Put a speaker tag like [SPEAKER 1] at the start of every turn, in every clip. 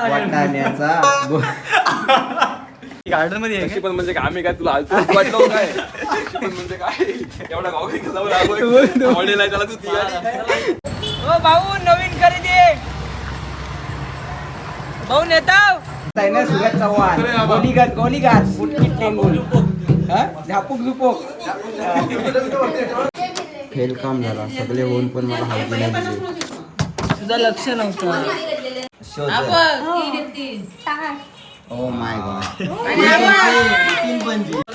[SPEAKER 1] वाटाण्याचा.
[SPEAKER 2] गार्डनमध्ये पण म्हणजे काय? आम्ही काय तुला आलतो? वाटलं काय? म्हणजे काय? एवढा आलोय. मॉडेल आहे त्याला तू.
[SPEAKER 3] ओ भाऊ नवीन खरेदी. भाऊ नेताव.
[SPEAKER 1] आहे ना सुरत चव्हाण गोलीगात गोलीगात फुटकी टेंगून. हा? झापूक झुपूक. फेल काम झाला. सगळे होऊन पण मला हलकी नाही
[SPEAKER 3] तुझं लक्ष नव्हतं.
[SPEAKER 1] ओ माय गॉड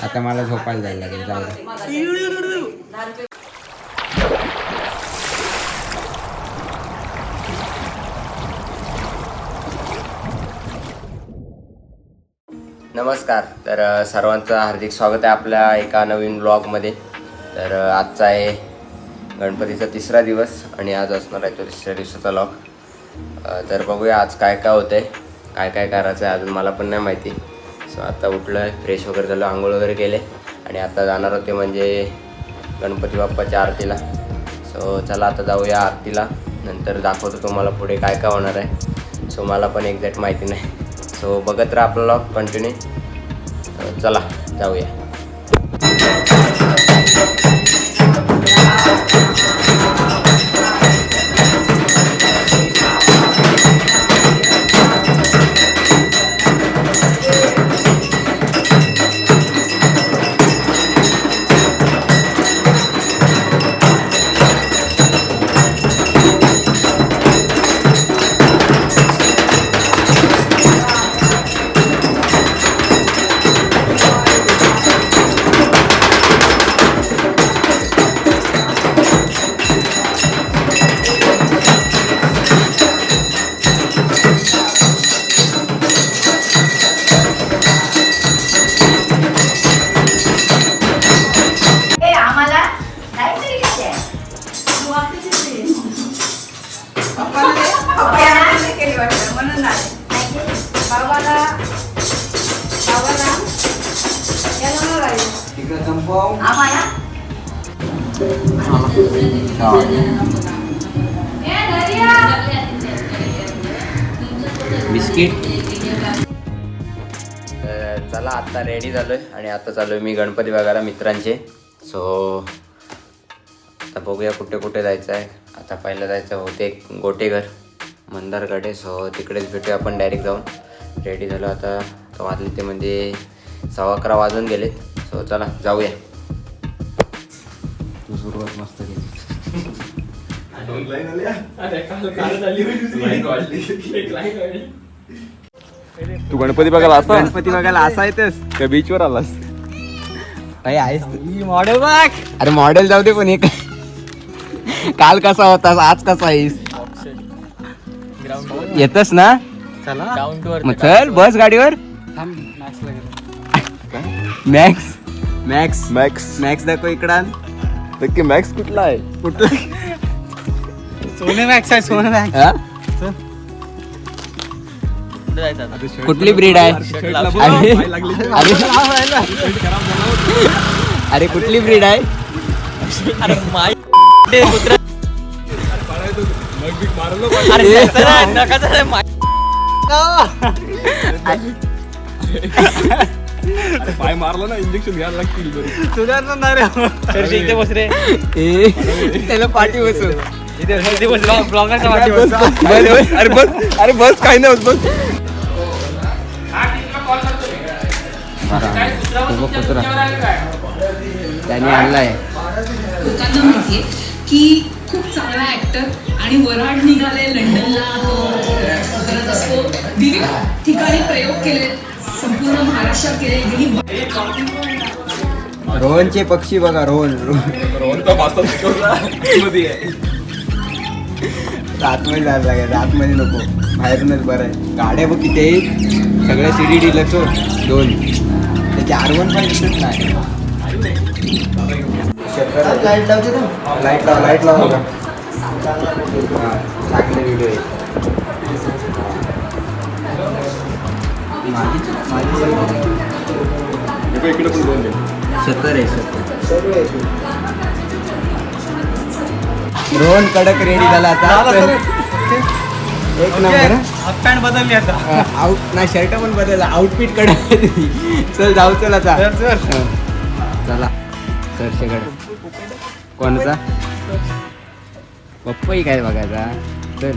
[SPEAKER 1] आता मला झोपायला जायला लागेल जाऊ दे. नमस्कार. तर सर्वांचं हार्दिक स्वागत आहे आपल्या एका नवीन ब्लॉगमध्ये तर आजचा आहे गणपतीचा तिसरा दिवस आणि आज असणार आहे तो तिसऱ्या दिवसाचा लॉग तर बघूया आज काय काय होतं आहे काय काय करायचं आहे अजून मला पण नाही माहिती. सो आता उठलं आहे फ्रेश वगैरे झालं आंघोळ वगैरे केले. आणि आता जाणार होते म्हणजे गणपती बाप्पाच्या आरतीला. सो चला आता जाऊया आरतीला. नंतर दाखवतो तुम्हाला पुढे काय काय होणार आहे. सो मला पण एक्झॅक्ट माहिती नाही. सो बघत राहा आपला कंटिन्यू चला जाऊया. आता चालू मी गणपती बघायला मित्रांचे. सो आता बघूया कुठे कुठे जायचं आहे आता पहिलं जायचं होते गोटेघर मंदारकडे सो तिकडेच भेटूया आपण डायरेक्ट जाऊन. रेडी झालो आता. तर वाजले ते म्हणजे सव्वा अकरा वाजून गेलेत सो चला जाऊया. तू सुरुवात मस्त केली.
[SPEAKER 2] तू गणपती बघायला आता
[SPEAKER 1] गणपती बघायला असा येतस.
[SPEAKER 2] त्या बीचवर आलास.
[SPEAKER 1] काही आहेस तू?
[SPEAKER 3] मॉडेल बघ.
[SPEAKER 1] अरे मॉडेल जाऊ दे पण एक. काल कसा होतास आज कसा आहेस? येतस ना?
[SPEAKER 3] चला.
[SPEAKER 1] मग चल बस गाडीवर. मॅक्स मॅक्स
[SPEAKER 2] मॅक्स
[SPEAKER 1] मॅक्स दाखव इकडं.
[SPEAKER 2] नक्की मॅक्स कुठला आहे?
[SPEAKER 1] कुठलं?
[SPEAKER 3] सोने मॅक्स आहे सोने मॅक्स
[SPEAKER 1] हा? कुठली ब्रीड आहे अरे अरे अरे कुठली ब्रीड आहे
[SPEAKER 3] अरे माय कुत्रा अरे त्याचं नाही, नकाचं नाही, माय
[SPEAKER 2] पाय मारला ना इंजेक्शन घ्यायला लागतील बरं.
[SPEAKER 3] हर्षी, इथे बस रे
[SPEAKER 1] ए, त्याला पाठी बसून
[SPEAKER 3] इथे बस,
[SPEAKER 2] अरे बस अरे बस काही नाही होत बस
[SPEAKER 1] त्याने आणलाय.
[SPEAKER 4] लोकांना माहितीये की खूप चांगला ऍक्टर आणि वराड निघाले लंडनला. तो करत असतो. विविध ठिकाणी प्रयोग केले. संपूर्ण महाराष्ट्रात केले. गेली
[SPEAKER 1] रोहनचे पक्षी बघा रोहन. रोहन. आतमध्ये जायला लागेल. आतमध्ये नको. बाहेरूनच बरं आहे. गाड्या बघ किती. सगळ्या सी डी डी लक्ष दोन. आर वन पण दिसत नाही. लाइट लावते ना. लाइट लाव लाइट लाव. हा, चांगले व्हिडिओ आहे माझी माझी
[SPEAKER 2] बघ, इकडे पण दोन आहे.
[SPEAKER 1] सत्तर. आहे सत्तर रोहन कडक रेडी झाला आता. एक नंबर हं?
[SPEAKER 3] हाफ पॅन्ट बदलली आता.
[SPEAKER 1] आउट नाही शर्ट पण बदलला. आउटफिटकडे चल जाऊ चल आता.
[SPEAKER 3] चल, चल.
[SPEAKER 1] हं. चला. चर्चेकडे कोणता पप्पाही काय बघायचा? चल.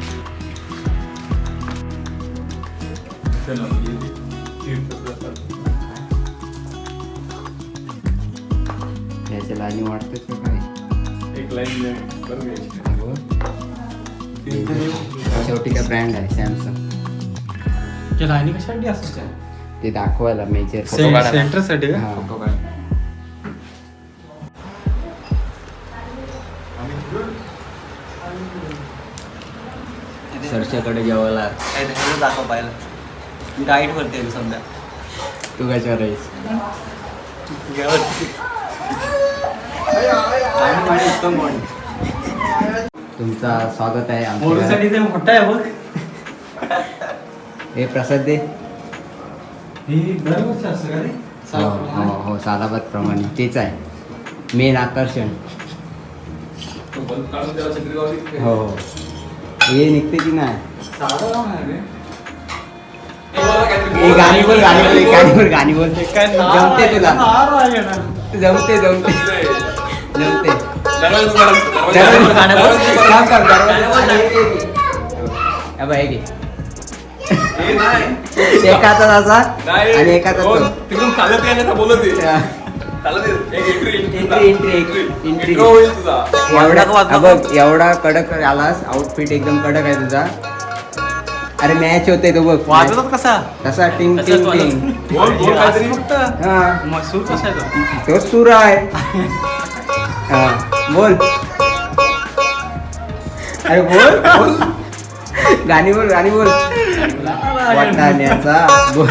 [SPEAKER 1] याच्या लाईनी वाटतेच का काय
[SPEAKER 2] एक लाईन बरं घ्यायची.
[SPEAKER 1] अगं. शेवटी काय ब्रँड आहे सॅमसंग
[SPEAKER 3] लाईनी कशासाठी असतात
[SPEAKER 1] ते? दाखवायला मेजर
[SPEAKER 3] सेंटरसाठी
[SPEAKER 1] हा.
[SPEAKER 2] फोटो काढ.
[SPEAKER 1] सरच्याकडे जेवायला.
[SPEAKER 3] दाखव पाहिलं मी राईट वरती आहे समजा.
[SPEAKER 1] तू कशावर आहेस? तुमचा स्वागत आहे आमच्या घरात.
[SPEAKER 3] मोठ्यासाठी ते मोठा आहे बघ.
[SPEAKER 1] हे प्रसाद दे.
[SPEAKER 3] ही दरवर्षी असतं का रे?
[SPEAKER 1] हो हो हो सालाबाद प्रमाणे. तेच आहे. मेन आकर्षण.
[SPEAKER 2] तो बल्ब काढून त्याला छत्री लावली.
[SPEAKER 1] हो हो. हे निघते की नाही?
[SPEAKER 3] साधं काम आहे रे.
[SPEAKER 2] हे बघा काहीतरी
[SPEAKER 1] हे गाणी बोल गाणी बोल एक गाणी बोल. गाणी बोल.
[SPEAKER 3] काय नार
[SPEAKER 1] जमते
[SPEAKER 3] आहे,
[SPEAKER 1] तुला.
[SPEAKER 3] नार आहे ना.
[SPEAKER 1] जमते जमते. जमते. एक हातात असा. आणि एक हातात
[SPEAKER 2] बोलत.
[SPEAKER 1] एवढा कडक आलास. आउटफिट एकदम कडक आहे तुझा. अरे मॅच होते तो बघ.
[SPEAKER 3] वाजवतात कसा?
[SPEAKER 1] कसा टिंग टिंग
[SPEAKER 3] वाजवत.
[SPEAKER 1] टिंग.
[SPEAKER 2] बोल, बोल काहीतरी.
[SPEAKER 3] फक्त
[SPEAKER 1] हा.
[SPEAKER 3] मसूर कसा आहे तो?
[SPEAKER 1] सुरू आहे. हा. बोल. अरे बोल बोल. गाणी बोल गाणी बोल. वाटाण्याचा. बोल.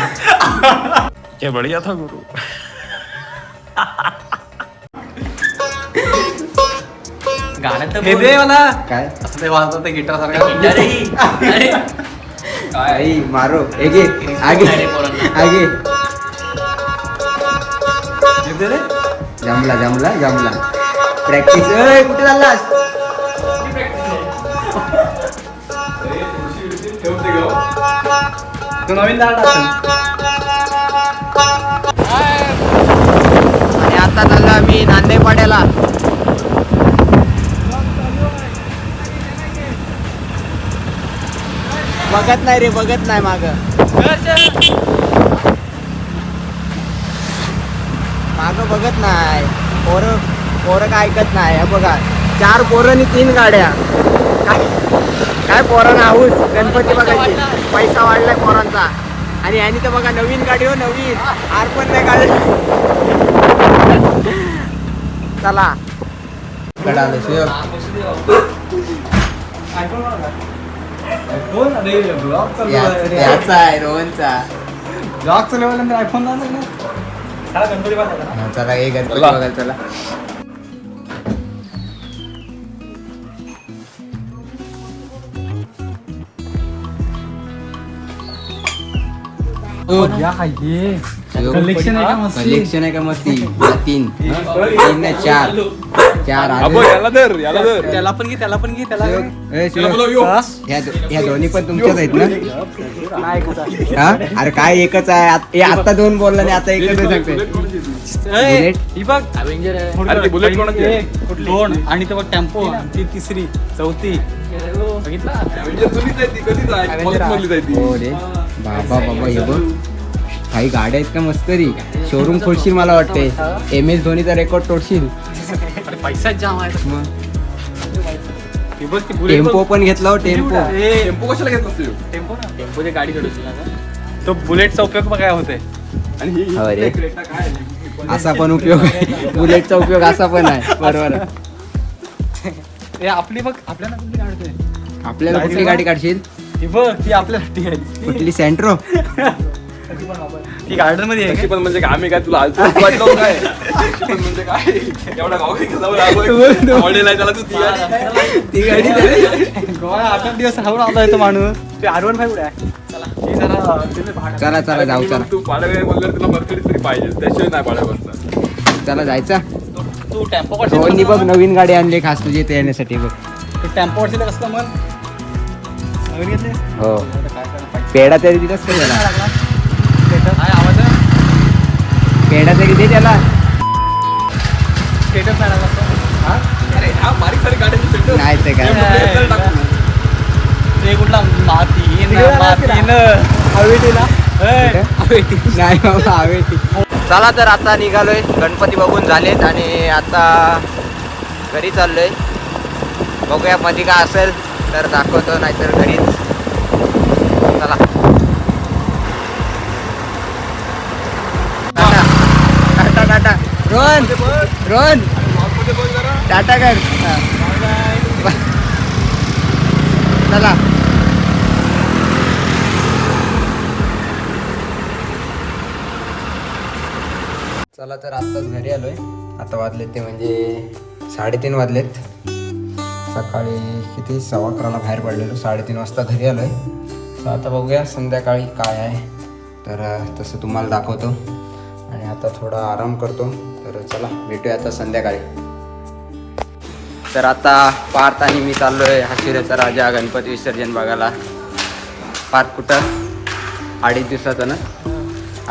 [SPEAKER 3] गाण्यात तर हे दे मला.
[SPEAKER 1] काय?
[SPEAKER 3] असं ते वाजवत ते गिटार सारखं अरे.
[SPEAKER 2] काय?
[SPEAKER 1] आई मारो. एगे आगे. आगे.
[SPEAKER 3] हे दे रे.
[SPEAKER 1] जमला जमला जमला प्रॅक्टिस कुठे चाललास.
[SPEAKER 3] तो नवीन
[SPEAKER 1] आणि आता चाललो आम्ही नांदेपाड्याला बघत नाही रे बघत नाही माग. माग बघत नाही पोरं काय ऐकत नाही बघा. चार पोरं आणि तीन गाड्या. काय? काय पोरांना गणपती बघायची. पैसा वाढलाय पोरांचा. आणि यांनी तर बघा नवीन गाडी हो नवीन. आर पण नाही काढलं चला.
[SPEAKER 3] आयफोन आहे रे.
[SPEAKER 1] याचा आहे रोहनचा
[SPEAKER 3] आयफोन चला गणपती
[SPEAKER 1] चला हे गणपती. बघायला चला.
[SPEAKER 3] कलेक्शन आहे का मस्त
[SPEAKER 1] कलेक्शन आहे का मस्ती तीन तीन नाही चार चार आले.
[SPEAKER 2] बघ, याला धर याला धर
[SPEAKER 3] त्याला पण घे त्याला पण घे त्याला
[SPEAKER 1] शिव, ए, शिव,
[SPEAKER 2] त्याला बोलव, यो.
[SPEAKER 1] ह्या दोन्ही पण तुमच्याच आहेत ना
[SPEAKER 3] नाही.
[SPEAKER 1] हा अरे काय एकच आहे आत- आता दोन बोलला आणि आता एकच सांगते?
[SPEAKER 3] ही बघ अवेंजर
[SPEAKER 2] बुलेट?
[SPEAKER 3] दोन आणि ते बघ टेम्पो ती तिसरी चौथी बघितला
[SPEAKER 2] Avenger जुनीच आहे ती, कधीच आहे.
[SPEAKER 3] Avenger
[SPEAKER 1] हो बाबा बाबा हे बघ. काही गाड्या आहेत का मस्करी शोरूम खोलशील मला वाटते. एम एस धोनीचा रेकॉर्ड तोडशील.
[SPEAKER 3] जाम आहे.
[SPEAKER 1] मग. टेम्पो. पण घेतला हो टेम्पो
[SPEAKER 3] ए,
[SPEAKER 2] टेम्पो कशाला घेत?
[SPEAKER 3] टेम्पो ना. टेम्पोची गाडी तो बुलेटचा उपयोग काय होते.
[SPEAKER 2] आणि ही- ही?
[SPEAKER 1] असा पण उपयोग बुलेटचा उपयोग असा पण आहे. बरोबर.
[SPEAKER 3] आपली बघ आपल्याला कुठली
[SPEAKER 1] आपल्याला कुठली गाडी काढशील?
[SPEAKER 3] ती बघ ती आपल्यासाठी आहे.
[SPEAKER 1] कुठली सेंट्रो
[SPEAKER 3] ती गार्डनमध्ये आहे?
[SPEAKER 2] पण म्हणजे काय? आम्ही काय तुला आलतो वाटलं काय? पण म्हणजे काय? एवढा गाव मॉडेल आहे त्याला तू ती गाडी
[SPEAKER 1] ती गाडी
[SPEAKER 3] गोवा आठ आठ दिवस राहून आला तो माणूस. ते आर वन फाय कुठे आहे? चला ती जरा तिथे भाडं-
[SPEAKER 1] चला चला जाऊ चला.
[SPEAKER 2] तू बोलल्यावर तुला तरी पाहिजे. त्याशिवाय नाही
[SPEAKER 1] चला जायचा.
[SPEAKER 3] तू- तू टेम्पो
[SPEAKER 1] बघ
[SPEAKER 3] मग?
[SPEAKER 1] नवीन गाडी आणली खास तुझी इथे येण्यासाठी बघ.
[SPEAKER 3] तू टेम्पो कसं मन नवीन घेतले?
[SPEAKER 1] हो.
[SPEAKER 3] आता काय करा
[SPEAKER 1] पेढा तरी दिलास का त्याला?
[SPEAKER 3] काय आवाज
[SPEAKER 1] पेढा तरी दे त्याला.
[SPEAKER 3] स्टेटस लागला.
[SPEAKER 2] अरे हा बारीक गाड्यांची
[SPEAKER 1] नाही ते काय.
[SPEAKER 3] ते कुठला? माती मातीन. हवेटीला
[SPEAKER 1] नाही बाबा हवेची चला तर आता निघालोय. गणपती बघून झालेत आणि आता घरी चाललोय. बघूया मध्ये काय असेल तर दाखवतो नाहीतर घरीच रोहन रोहन. टाटा कर. चला. चला तर आत्ताच घरी आलोय. आता वाजलेत ते म्हणजे साडेतीन वाजलेत. सकाळी किती? सव्वा अकराला बाहेर पडलेलो. साडेतीन वाजता घरी आलोय. तर आता बघूया संध्याकाळी काय आहे. तर तसं तुम्हाला दाखवतो. आणि आता थोडा आराम करतो. तर चला भेटूया आता संध्याकाळी. तर आता पार्थ आणि मी चाललोय हाशिरेचा राजा गणपती विसर्जन बघायला. पार्थ कुठं? अडीच दिवसाचं ना?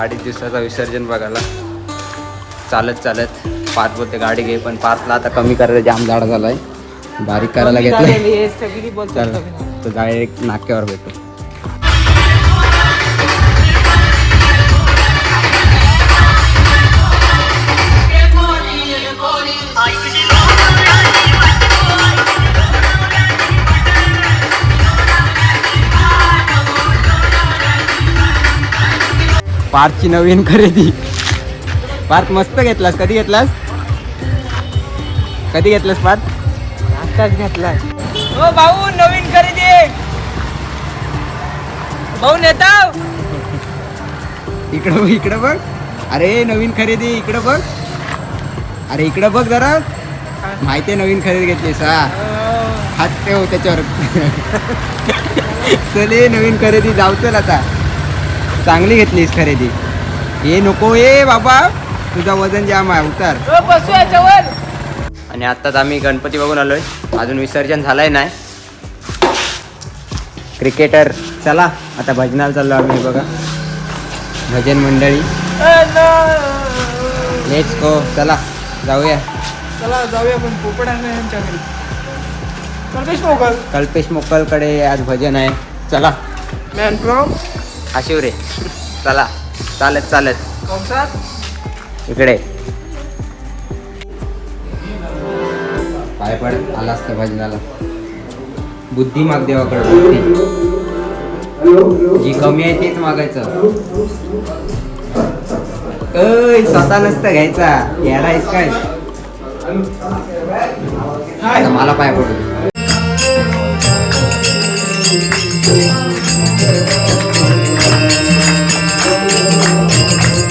[SPEAKER 1] अडीच दिवसाचं विसर्जन बघायला. चालत चालत पार्थ बोलते गाडी घे पण पार्थला आता कमी करायला जाम झाड झालाय. बारीक करायला घेतलाय. चल तर डायरेक्ट नाक्यावर भेटू पार्थची नवीन खरेदी. पार्थ मस्त घेतलास. कधी घेतलास? कधी घेतलास पार्थ आताच घेतलास
[SPEAKER 3] ओ भाऊ नवीन खरेदी. भाऊ नेता
[SPEAKER 1] इकडं बघ इकडं बघ. अरे नवीन खरेदी. इकडं बघ. अरे इकडं बघ जरा. माहिती आहे नवीन खरेदी घेतलीस हा. हात ठेव त्याच्यावर. चले नवीन खरेदी. जाऊ चल आता. चांगली घेतलीस खरेदी. हे नको ये बाबा तुझा वजन जाम आहे उतार. आणि आत्ताच आम्ही गणपती बघून आलोय. अजून विसर्जन झालंय नाही. क्रिकेटर चला आता भजनाला चाललो आम्ही बघा. भजन मंडळी. लेट्स गो चला जाऊया.
[SPEAKER 3] चला जाऊया घरी कल्पेश मोगल
[SPEAKER 1] कल्पेश मोकलकडे आज भजन आहे. चला.
[SPEAKER 3] मॅन फ्रॉम
[SPEAKER 1] आशिव रे चला चालत चालत. इकडे. पाय पड आला असतं भजनाला. बुद्धी माग देवाकडे बुद्धी. जी कमी आहे तेच मागायचं. स्वतः नसतं घ्यायचा. याला आहेस काय? आता मला पाय पडू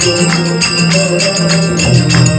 [SPEAKER 5] Thank you.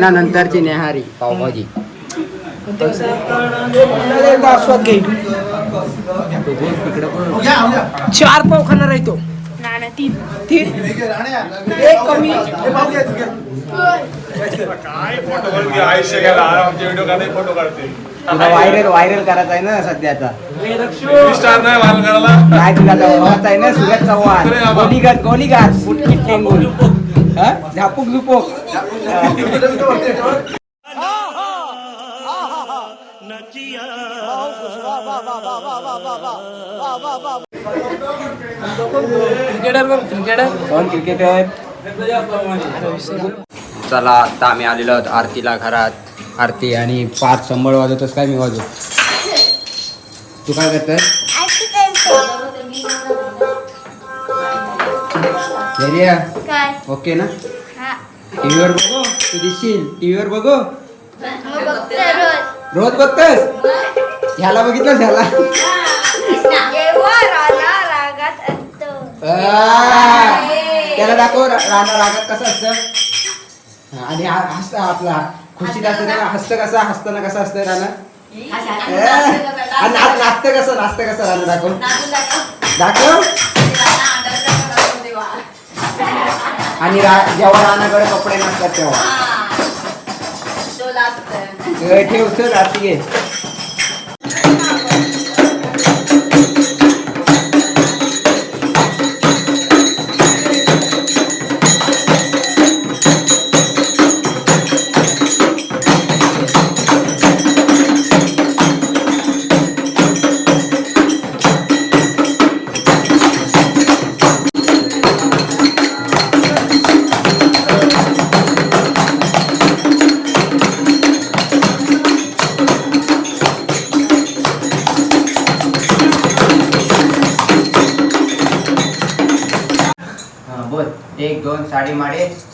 [SPEAKER 5] पोरं.
[SPEAKER 1] वाचनानंतरची नेहारी पावभाजी.
[SPEAKER 5] आस्वाद घेईल चार पाव खाणार आहे तो. तीन. तीन? एक कमी.
[SPEAKER 1] तुला व्हायरल व्हायरल करायचा आहे ना सध्याचा.
[SPEAKER 2] स्टार नाही वाल करायला.
[SPEAKER 1] काय तुला आहे ना सुरज चव्हाण. गोलीगार गोलीगार फुटकी टेंगून हा? झापूक झुपूक.
[SPEAKER 5] क्रिकेटर पण क्रिकेटर
[SPEAKER 1] कोण क्रिकेटर चला आता आम्ही आलेलो आहोत आरतीला घरात. आरती आणि पाच शंभर वाजवतोस काय मी वाजव? तू काय करतोय?
[SPEAKER 6] काय?
[SPEAKER 1] ओके ना?
[SPEAKER 6] हा.
[SPEAKER 1] टीव्हीवर बघू? तू दिसशील टीव्हीवर बघू?
[SPEAKER 6] बघते रोज.
[SPEAKER 1] बघतोस? ह्याला बघितलं ह्याला? त्याला दाखव राणा रागात कसं असतं हा, आणि हा- हसतं आपला. खुशीत असतं हसतं कसं हसताना कसं असतं राणा नाचतं कसं नाचतं कसं राणा दाखव. दाखव. आणि रा- जेव्हा राणाकडे कपडे नसतात तेव्हा. ए, ठेव एक दोन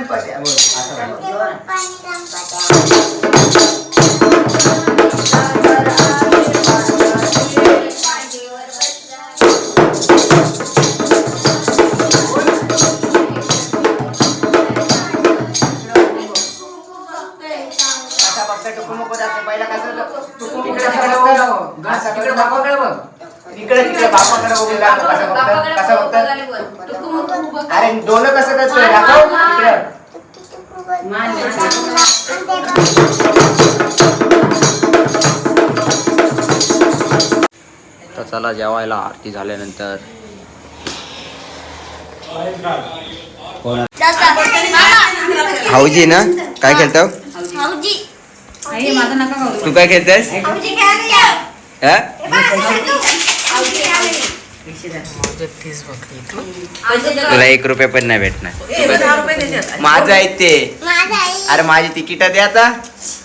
[SPEAKER 1] पप्पानी गणपती बोल, असं अरे डोलं कसं करतोय दाखव. तर चला जेवायला आरती झाल्यानंतर. हाऊजी ना? काय खेळतो? तू काय खेळतेस तुला एक रुपये पण नाही भेटणार माझं आहे ते. अरे माझी तिकीट दे आता
[SPEAKER 6] ए,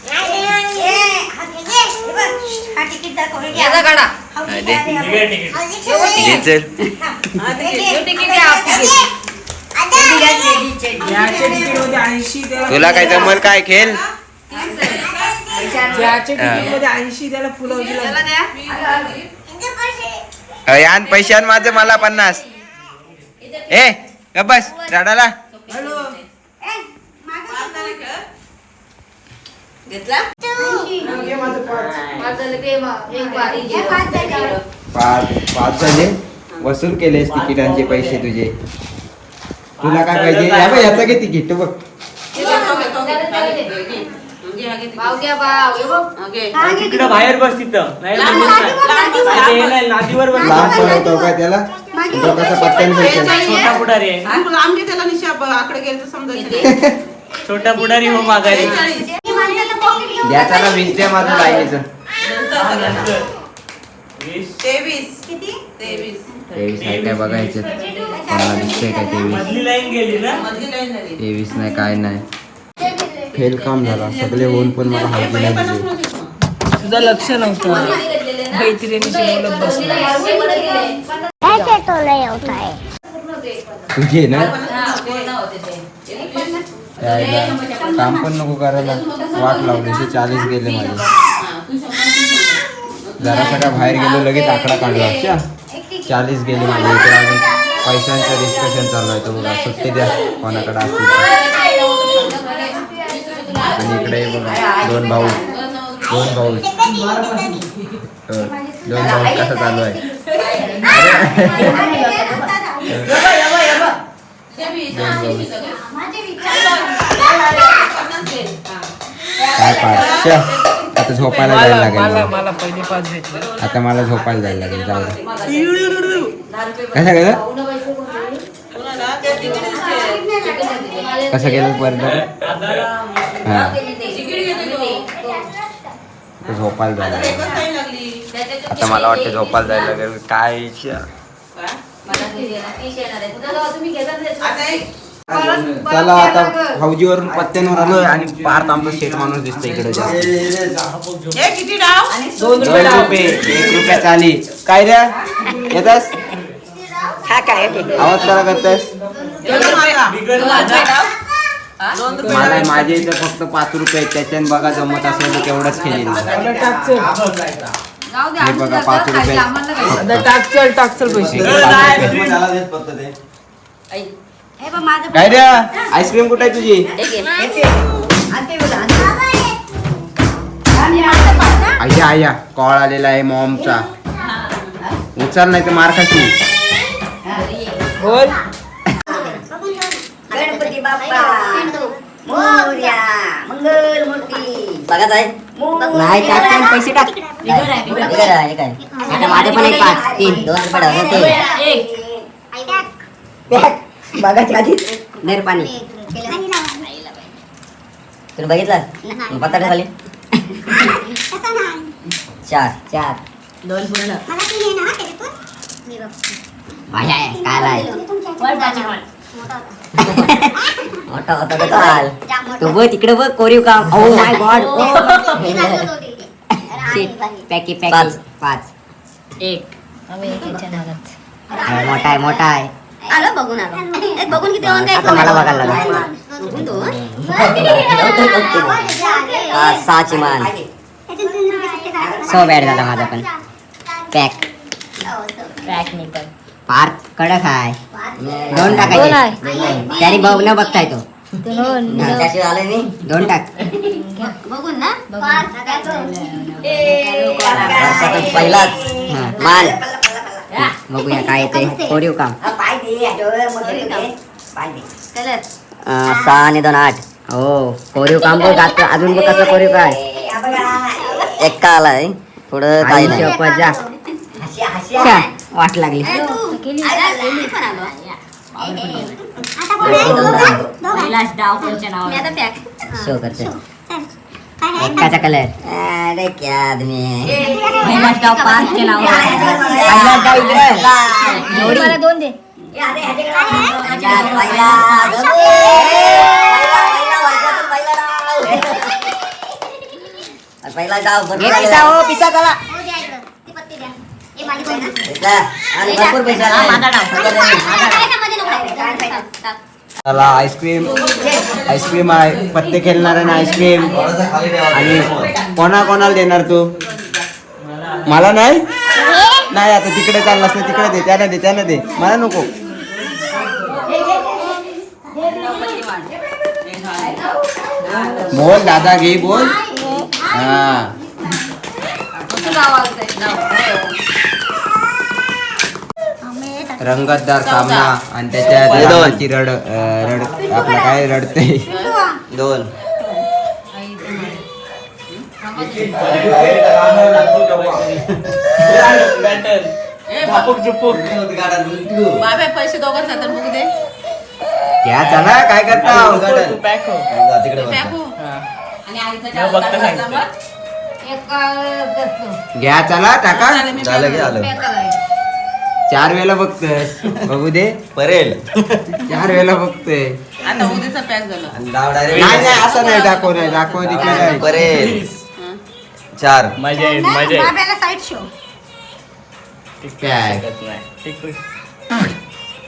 [SPEAKER 6] हा घे, घे. हे बघ, हा तिकीट दाखव. हे घे. भाऊजी
[SPEAKER 1] हा, दे.
[SPEAKER 6] खेळायला या. भाऊजी खेळायला या.
[SPEAKER 1] दे चल
[SPEAKER 6] हे घे. आता घे. आता
[SPEAKER 5] ऐंशी त्याला
[SPEAKER 1] तुला काय जमल काय खेळ
[SPEAKER 5] ज्याच्या तिकीटमध्ये ऐंशी त्याला फुलं.
[SPEAKER 6] पैसे
[SPEAKER 1] आण माझं मला पन्नास. ए ग बस झाडाला
[SPEAKER 6] ए, मागं हे पाच. झाले.
[SPEAKER 1] पाच पाच झाले. वसूल केलेस तिकिटांचे पैसे तुझे. तुला काय पाहिजे? याचं घे. तिकीट बघ
[SPEAKER 3] तिकडं. बाहेर बस तिथं. नाही बस.
[SPEAKER 1] त्याला. तो कसा पत्त्याने खेळतो
[SPEAKER 3] छोटा पुढारी आहे.
[SPEAKER 7] त्याला निशा आकडे गेले तर समजायचं
[SPEAKER 3] छोटा पुढारी हो माघारी.
[SPEAKER 6] ही माणसाचं pocket घेऊन
[SPEAKER 1] द्या त्याला वीस द्या माझं लाईनीचं
[SPEAKER 3] वीस.
[SPEAKER 7] तेवीस.
[SPEAKER 6] किती?
[SPEAKER 7] तेवीस.
[SPEAKER 1] तेवीस आहे काय बघायचे कोणाला दिसतंय काय तेवीस?
[SPEAKER 3] मधली लाईन गेली ना?
[SPEAKER 7] मधली लाईन झाली.
[SPEAKER 1] तेवीस नाही काय नाही. फेल काम झाला. सगळे होऊन पण मला नाही दिली
[SPEAKER 5] तुझं लक्ष नव्हतं. मैत्रिणीशी बोलत बसला.
[SPEAKER 1] तुझे ना. यायला काम पण नको करायला. वाट लावली. ते चाळीस गेले माझे. जरा सगळ्या बाहेर गेलो लगेच आकडा काढला. अच्छा. चाळीस गेले माझे. इकडे अजून पैशांचं डिस्कशन चालू आहे. तो बघा सुट्टी द्या. कोणाकडे असतील तर. इकडे बघा दोन भाऊ दोन भाऊ दोन भाऊ कसं चालू आहे? दोन भाऊ
[SPEAKER 6] माझे विचार
[SPEAKER 1] काय पाच श. आता झोपायला जायला
[SPEAKER 5] मला
[SPEAKER 1] लागेल आता मला झोपायला जायला लागेल जाऊ कसं केलं कसं केलं परत हा. तर झोपायला जायला लागेल. आता मला वाटतं झोपायला जायला लागेल. काय श. चला आता फौजीवरून पत्त्यांवर आलोय आणि पार आमचा शेठ माणूस दिसतो इकडे
[SPEAKER 7] हे
[SPEAKER 5] दोन
[SPEAKER 1] रुपये एक रुपया. चाली काय रे? येतास? आवाज करा करतास मला माझे इथं फक्त पाच रुपये आहेत. त्याच्यानं बघा जमत असेल तर तेवढंच खेळेल हे बघा पाच रुपये.
[SPEAKER 5] टाक चल टाक चल पैसे.
[SPEAKER 6] हे
[SPEAKER 1] काय रे? आईस्क्रीम कुठे आहे तुझी? आया आया कॉल आलेला आहे मॉमचा. उचल नाही तर मार खाशी
[SPEAKER 5] बोल
[SPEAKER 6] गणपती बाप्पा मोरया मंगल मूर्ती.
[SPEAKER 8] बघत आहे नाही टाक टाक, पैसे टाक. बिगर आहे काय आता माझे पण एक पाच. तीन दोन रुपये ते बघायच्या पाणी. बघितलं? पत्ता खाली चार चार. दोन पूर्ण. माझ्या आहे काय आहे मोठा होता. चाल. तू बघ तिकडे बघ कोरीव काम. ओ माय गॉड पॅकी पॅकी पाच. एक. मोठा आहे मोठा आहे.
[SPEAKER 6] आलो बघून आलो. ए, बघून किती होऊन
[SPEAKER 8] आता मला बघायला लागला. सहाची मान. सो बॅड झाला माझा पण. पॅक पार कडक आहे. दोन टाकायचे. त्याने बघ न बघता येतो त्याशिवाय आले नाही दोन टाक.
[SPEAKER 6] बघून ना.
[SPEAKER 8] वर्षातून पहिलाच. हा, माल. बघूया काय येते कोरीव काम. सहा आणि दोन आठ. हो कोरीव काम बघ. आता अजून बघ कसं कोरीव काय? एक का आलाय पुढं काही नाही. वाट लागली.
[SPEAKER 6] केली पण आलो मी आता पॅक
[SPEAKER 8] शो करते एकाचा कलर अरे क्या आदमी है पहिला डाव पाच के नाव पहिला डाव इकडे
[SPEAKER 6] मला दोन दे
[SPEAKER 8] पहिला डाव पिसा हो पिसा चला
[SPEAKER 6] हो द्या इकडं. ती पत्ती
[SPEAKER 1] त्याला आईस्क्रीम आईस्क्रीम आहे पत्ते खेळणार आहे ना आईस्क्रीम आणि कोणा कोणाला देणार तू? मला नाही? नाही आता तिकडे चाललं ना तिकडे दे त्याला दे त्याला दे. मला नको. बोल दादा घे बोल. हा. रंगतदार सामना आणि त्याच्या रडाची रड अं, रड आपलं काय रडते दोन.
[SPEAKER 7] बाबा पैसे दोघं जातात बघू दे.
[SPEAKER 1] घ्या चला काय करता?
[SPEAKER 9] हो.
[SPEAKER 7] हो.
[SPEAKER 9] हा.
[SPEAKER 7] आणि आईचा
[SPEAKER 9] मी
[SPEAKER 7] चहा
[SPEAKER 9] बघतो
[SPEAKER 7] घातला
[SPEAKER 9] सांगते.
[SPEAKER 7] मग.
[SPEAKER 10] एक अं, करतो.
[SPEAKER 1] घ्या चला टाका.
[SPEAKER 11] झालं की झालं.
[SPEAKER 1] चार वेळेला बघतोय. बघू दे.
[SPEAKER 11] परेल.
[SPEAKER 1] चार वेळेला बघतोय.
[SPEAKER 7] आता उद्याचा पॅक झाला.
[SPEAKER 1] नाही नाही असं नाही दाखव नाही दाखव तिकडे नाही.
[SPEAKER 11] परेल. चार.
[SPEAKER 9] मजा येईल मजा येईल.
[SPEAKER 10] बाब्याला साईड शो
[SPEAKER 9] टिकू
[SPEAKER 1] काय?
[SPEAKER 9] शकत नाही. टिकू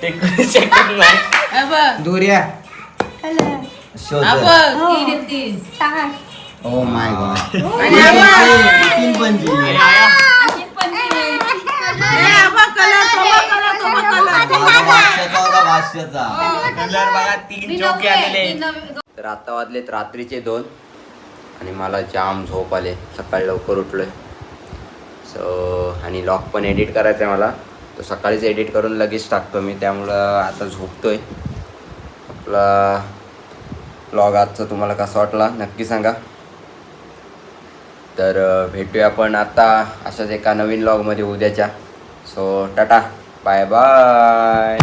[SPEAKER 9] टिकू शकत नाही.
[SPEAKER 7] हे बघ.
[SPEAKER 1] दुर्या
[SPEAKER 11] शोध.
[SPEAKER 7] हा बघ, तीन
[SPEAKER 1] ओ माय गॉड.
[SPEAKER 11] तीन
[SPEAKER 9] आणि आया
[SPEAKER 7] हे हा बघ, color, तो बघ color, तो बघ color.
[SPEAKER 11] भाष्याचा होता भाष्याचा
[SPEAKER 9] कलर बघा तीन चौके आलेले
[SPEAKER 1] तर आता वाजलेत रात्रीचे दोन. आणि मला जाम झोप आले. सकाळी लवकर उठलोय. सो आणि लॉग पण एडिट करायचं आहे मला. तो सकाळीच एडिट करून लगेच टाकतो मी. त्यामुळं आता झोपतोय. आपला ब्लॉग आजचा तुम्हाला कसा वाटला नक्की सांगा. तर भेटूया आपण आता अशाच एका नवीन ब्लॉगमध्ये उद्याच्या. So tata bye bye